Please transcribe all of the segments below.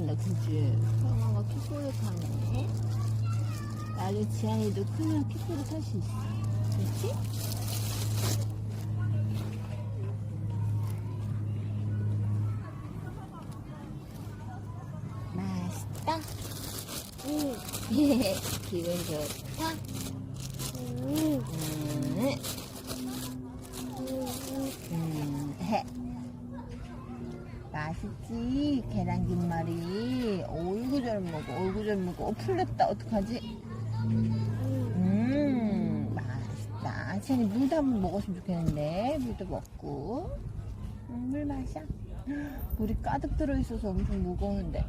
탄다, 그지? 형아가 킥보드 타네. 나도 지안이도 크면 킥보드 탈 수 있어. 그렇지? 맛있다. 응. 기분 좋다. 응. 음, 음, 해. 맛있지? 계란김말이. 어이구 잘 먹어, 어이구 잘 먹어. 어, 풀렸다. 어떡하지? 음, 맛있다. 지안이 물도 한번 먹었으면 좋겠는데. 물도 먹고. 음, 물 마셔. 물이 가득 들어있어서 엄청 무거운데.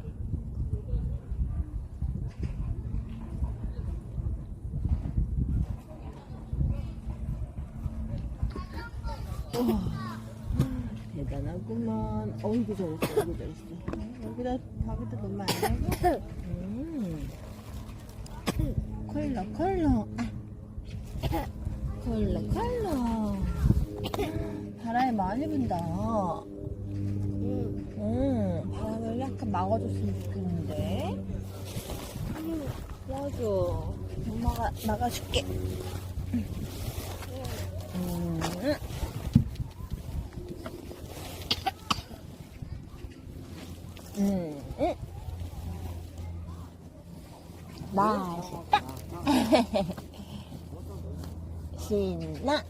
우와, 대단하구만. 어이구 잘했어, 어이구 잘했어. 여기다 밥에다 넣으면 안 되고. 음. 콜라, 콜라. 아. 콜라, 콜라. 바람이 많이 분다. 응. 음, 바람을 약간 막아줬으면 좋겠는데. 응. 맞아. 엄마가 막아줄게. 음. 음. 음. 맛있다. 신나.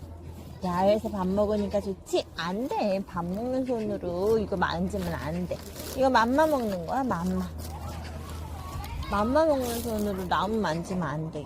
야외에서 밥 먹으니까 좋지? 안 돼. 밥 먹는 손으로 이거 만지면 안 돼. 이거 맘마 먹는 거야, 맘마. 맘마 먹는 손으로 나무 만지면 안 돼.